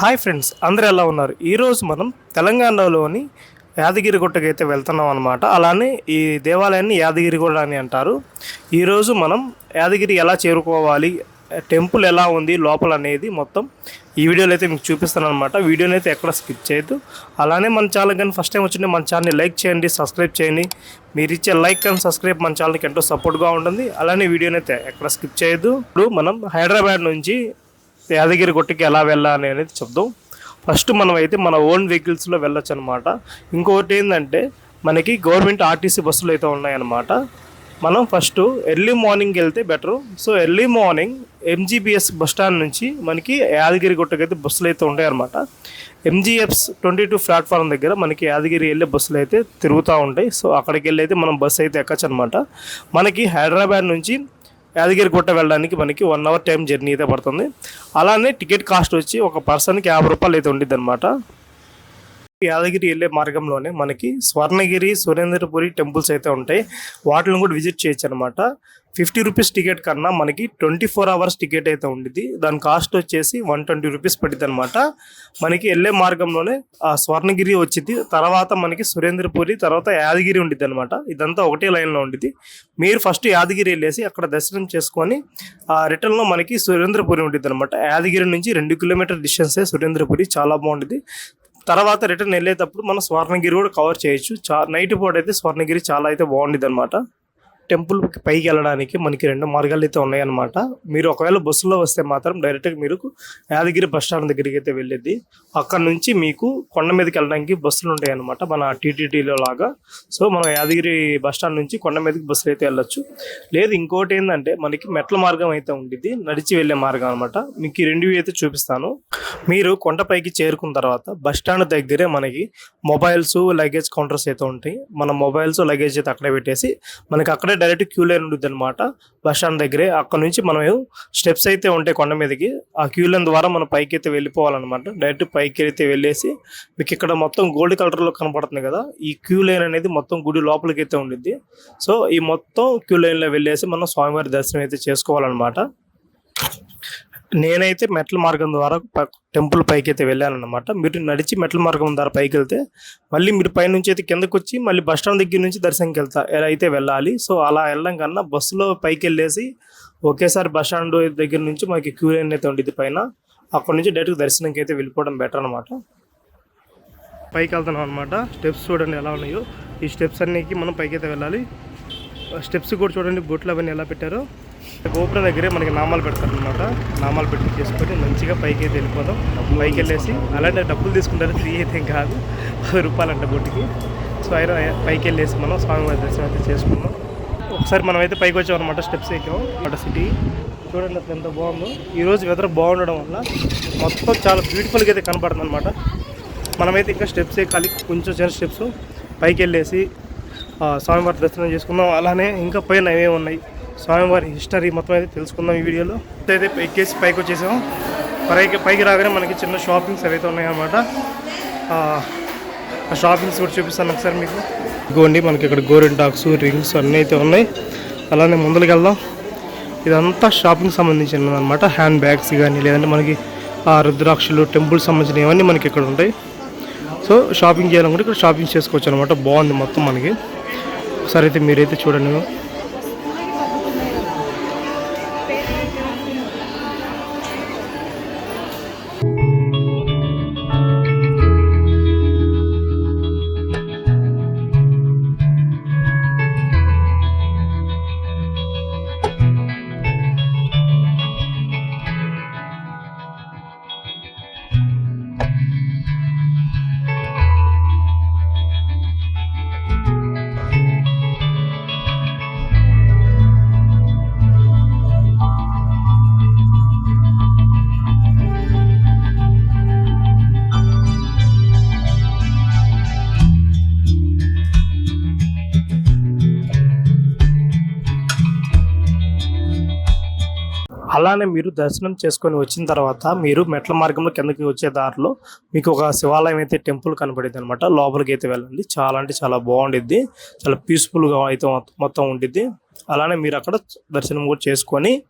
Hi friends అందరూ ఎలా ఉన్నారు? ఈరోజు మనం తెలంగాణలోని యాదగిరిగుట్టకి అయితే వెళ్తున్నాం అనమాట అలానే ఈ దేవాలయాన్ని యాదగిరిగుట్ట అని అంటారు. ఈరోజు మనం యాదగిరి ఎలా చేరుకోవాలి టెంపుల్ ఎలా ఉంది లోపల అనేది మొత్తం ఈ వీడియోలో అయితే మీకు చూపిస్తాను అనమాట వీడియోని అయితే ఎక్కడ స్కిప్ చేయొద్దు. అలానే మన ఛానల్ కానీ ఫస్ట్ టైం వచ్చింటే మన ఛానల్ని లైక్ చేయండి సబ్స్క్రైబ్ చేయండి. మీరు ఇచ్చే లైక్ అండ్ సబ్స్క్రైబ్ మన ఛానల్కి ఎంతో సపోర్ట్గా ఉంటుంది అలానే వీడియోని అయితే ఎక్కడ స్కిప్ చేయొద్దు. ఇప్పుడు మనం హైదరాబాద్ నుంచి యాదగిరి గుట్టకి ఎలా వెళ్ళాలి అనేది చెప్దాం. ఫస్ట్ మనం అయితే మన ఓన్ వెహికల్స్లో వెళ్ళొచ్చు అనమాట ఇంకొకటి ఏంటంటే మనకి గవర్నమెంట్ ఆర్టీసీ బస్సులు అయితే ఉన్నాయన్నమాట. మనం ఫస్ట్ ఎర్లీ మార్నింగ్ వెళ్తే better so early morning MGBS bus stand నుంచి మనకి యాదగిరి గుట్టకి అయితే బస్సులు అయితే ఉంటాయి అనమాట ఎంజీఎఫ్స్ ట్వంటీ టూ ప్లాట్ఫామ్ దగ్గర మనకి యాదగిరి వెళ్ళే బస్సులు అయితే తిరుగుతూ ఉంటాయి. సో అక్కడికి వెళ్ళి అయితే మనం బస్సు అయితే ఎక్కచ్చు అనమాట మనకి హైదరాబాద్ నుంచి యాదగిరి గుట్ట వెళ్ళడానికి మనకి వన్ అవర్ టైం జర్నీ అయితే పడుతుంది. అలానే టికెట్ కాస్ట్ వచ్చి ఒక పర్సన్కి యాభై రూపాయలు అయితే ఉండిద్ది అనమాట యాదగిరి వెళ్ళే మార్గంలోనే మనకి స్వర్ణగిరి సురేంద్రపురి టెంపుల్స్ అయితే ఉంటాయి. వాటిని కూడా విజిట్ చేయొచ్చు అనమాట ఫిఫ్టీ రూపీస్ టికెట్ కన్నా మనకి ట్వంటీ ఫోర్ అవర్స్ టికెట్ అయితే ఉండిద్ది. దాని కాస్ట్ వచ్చేసి వన్ ట్వంటీ రూపీస్ పడింది అనమాట మనకి వెళ్ళే మార్గంలోనే ఆ స్వర్ణగిరి వచ్చింది తర్వాత మనకి సురేంద్రపురి తర్వాత యాదగిరి ఉండిద్ది అనమాట ఇదంతా ఒకటే లైన్లో ఉండిద్ది. మీరు ఫస్ట్ యాదగిరి వెళ్ళేసి అక్కడ దర్శనం చేసుకొని ఆ రిటర్న్లో మనకి సురేంద్రపురి ఉండిద్ది అనమాట యాదగిరి నుంచి రెండు కిలోమీటర్ డిస్టెన్సే సురేంద్రపురి. చాలా బాగుంటుంది తర్వాత రిటర్న్ వెళ్ళేటప్పుడు మనం స్వర్ణగిరి కూడా కవర్ చేయొచ్చు. చా నైట్ పూట అయితే స్వర్ణగిరి చాలా అయితే బాగుండేది అనమాట టెంపుల్ పైకి వెళ్ళడానికి మనకి రెండు మార్గాలు అయితే ఉన్నాయన్నమాట. మీరు ఒకవేళ బస్సులో వస్తే మాత్రం డైరెక్ట్గా మీరు యాదగిరి బస్ స్టాండ్ దగ్గరికి అయితే వెళ్ళేది అక్కడ నుంచి మీకు కొండ మీదకి వెళ్ళడానికి బస్సులు ఉంటాయి అనమాట మన టీటీడీలో లాగా. సో మనం యాదగిరి బస్ స్టాండ్ నుంచి కొండ మీదకి బస్సులు అయితే వెళ్ళొచ్చు. లేదు ఇంకోటి ఏంటంటే మనకి మెట్ల మార్గం అయితే ఉండిద్ది. నడిచి వెళ్ళే మార్గం అనమాట మీకు రెండు అయితే చూపిస్తాను. మీరు కొండపైకి చేరుకున్న తర్వాత బస్ స్టాండ్ దగ్గరే మనకి మొబైల్స్ లగేజ్ కౌంటర్స్ అయితే ఉంటాయి. మన మొబైల్స్ లగేజ్ అయితే అక్కడే పెట్టేసి మనకి అక్కడే డైరెక్ట్ క్యూ లైన్ ఉంటుంది అనమాట బస్ స్టాండ్ దగ్గరే. అక్కడ నుంచి మనం స్టెప్స్ అయితే ఉంటాయి కొండ మీదకి. ఆ క్యూ లైన్ ద్వారా మనం పైకి అయితే వెళ్ళిపోవాలన్నమాట. డైరెక్ట్ పైకి అయితే వెళ్ళేసి మీకు ఇక్కడ మొత్తం గోల్డ్ కలర్లో కనపడుతుంది కదా. ఈ క్యూ లైన్ అనేది మొత్తం గుడి లోపలికి అయితే ఉండిద్ది. సో ఈ మొత్తం క్యూ లైన్లో వెళ్ళేసి మనం స్వామివారి దర్శనం అయితే చేసుకోవాలన్నమాట. నేనైతే మెట్ల మార్గం ద్వారా ప- టెంపుల్ పైకి అయితే వెళ్ళాను అనమాట మీరు నడిచి మెట్ల మార్గం ద్వారా పైకి వెళ్తే మళ్ళీ మీరు పైనుంచి అయితే కిందకు వచ్చి మళ్ళీ బస్ స్టాండ్ దగ్గర నుంచి దర్శనంకి వెళ్తా ఎలా అయితే వెళ్ళాలి. సో అలా వెళ్ళడం కన్నా బస్సులో పైకి వెళ్ళేసి ఒకేసారి బస్ స్టాండ్ దగ్గర నుంచి మనకి క్యూ లైన్ అయితే ఉండేది పైన. అక్కడ నుంచి డైరెక్ట్ దర్శనంకి అయితే వెళ్ళిపోవడం బెటర్ అనమాట పైకి వెళ్తున్నాం అనమాట స్టెప్స్ చూడండి ఎలా ఉన్నాయో. ఈ స్టెప్స్ అన్నికి మనం పైకి అయితే వెళ్ళాలి. స్టెప్స్ కూడా చూడండి బొట్లు అవన్నీ ఎలా పెట్టారో. గోపురం దగ్గరే మనకి నామాలు పెడతారు అనమాట నామాలు పెట్టి చేసుకొని మంచిగా పైకి అయితే వెళ్ళిపోదాం. పైకి వెళ్ళేసి అలాంటి డబ్బులు తీసుకుంటారు ఫ్రీ అయితే ఏం కాదు. పది రూపాయలంట బొట్టికి. సో అయినా పైకి వెళ్ళేసి మనం స్వామివారి దర్శనం అయితే చేసుకున్నాం ఒకసారి మనం అయితే పైకి వచ్చాం అనమాట స్టెప్స్ ఎక్కాం. అట సిటీ. చూడండి అసలు ఎంత బాగుందో. ఈరోజు వెదర్ బాగుండడం వల్ల మొత్తం చాలా బ్యూటిఫుల్గా అయితే కనపడుతుంది అనమాట మనమైతే ఇంకా స్టెప్స్ ఎక్కాలి. కొంచెం చిన్న స్టెప్స్. పైకి వెళ్ళేసి స్వామివారి దర్శనం చేసుకుందాం. అలానే ఇంకా పైన ఏమేమి ఉన్నాయి? స్వామివారి హిస్టరీ మొత్తం అయితే తెలుసుకుందాం ఈ వీడియోలో. అయితే ఎక్కేసి పైకి వచ్చేసాం. పైకి పైకి రాగానే మనకి చిన్న షాపింగ్స్ అయితే ఉన్నాయన్నమాట. ఆ, షాపింగ్స్ కూడా చూపిస్తాను ఒకసారి మీకు. ఇగోండి మనకి ఇక్కడ గోరెంటాక్స్ రింగ్స్ అన్నీ అయితే ఉన్నాయి. అలానే ముందరికి వెళ్దాం. ఇదంతా షాపింగ్ సంబంధించినది అనమాట హ్యాండ్ బ్యాగ్స్ కానీ లేదంటే మనకి ఆ రుద్రాక్షలు టెంపుల్ సంబంధించినవి ఇవన్నీ మనకి ఇక్కడ ఉంటాయి. సో షాపింగ్ చేయాలనుకుంటే ఇక్కడ షాపింగ్ చేసుకోవచ్చు అనమాట బాగుంది మొత్తం మనకి. ఒకసారి అయితే మీరైతే చూడండి. అలానే మీరు దర్శనం చేసుకొని వచ్చిన తర్వాత మీరు మెట్ల మార్గంలో కిందకి వచ్చే దారిలో మీకు ఒక శివాలయం అయితే టెంపుల్ కనబడింది అనమాట లోపలికి అయితే వెళ్ళండి. చాలా అంటే చాలా బాగుండిద్ది. చాలా పీస్ఫుల్గా అయితే మొత్తం- ఉండిద్ది. అలానే మీరు అక్కడ దర్శనం కూడా చేసుకొని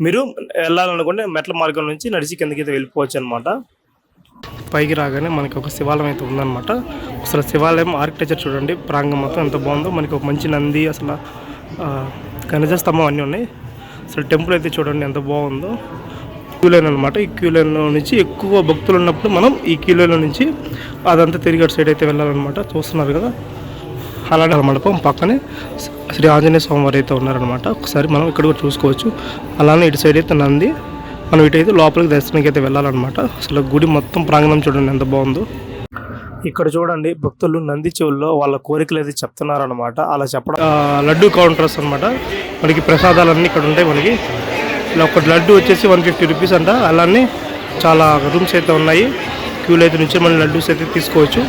మీరు వెళ్ళాలనుకుంటే మెట్ల మార్గం నుంచి నడిచి కిందకి అయితే వెళ్ళిపోవచ్చు అనమాట పైకి రాగానే మనకి ఒక శివాలయం అయితే ఉందన్నమాట. అసలు శివాలయం ఆర్కిటెక్చర్ చూడండి. ప్రాంగం మొత్తం ఎంత బాగుందో. మనకి ఒక మంచి నంది అసలు ఖనిజ స్తంభం అన్నీ ఉన్నాయి. అసలు టెంపుల్ అయితే చూడండి ఎంత బాగుందో. క్యూ లైన్ అనమాట ఈ క్యూ లైన్లో నుంచి ఎక్కువ భక్తులు ఉన్నప్పుడు మనం ఈ క్యూ లైన్లో నుంచి అదంతా తిరిగి అటు సైడ్ అయితే వెళ్ళాలన్నమాట. చూస్తున్నారు కదా? అలానే మండపం పక్కనే శ్రీ ఆంజనేయ స్వామి వారు అయితే ఉన్నారనమాట ఒకసారి మనం ఇక్కడ కూడా చూసుకోవచ్చు. అలానే ఇటు సైడ్ అయితే నంది. మనం ఇటైతే లోపలికి దర్శనానికి అయితే వెళ్ళాలన్నమాట. అసలు గుడి మొత్తం ప్రాంగణం చూడండి ఎంత బాగుందో. ఇక్కడ చూడండి భక్తులు నంది చెవుల్లో వాళ్ళ కోరికలు అయితే చెప్తున్నారనమాట అలా చెప్పడం లడ్డూ లడ్డు కౌంటర్స్ అనమాట మనకి ప్రసాదాలన్నీ ఇక్కడ ఉంటాయి మనకి. ఇలా ఒక లడ్డు వచ్చేసి వన్ ఫిఫ్టీ రూపీస్ అంట. అలానే చాలా రూమ్స్ అయితే ఉన్నాయి. క్యూలు అయితే నుంచి మనం లడ్డూస్ అయితే తీసుకోవచ్చు.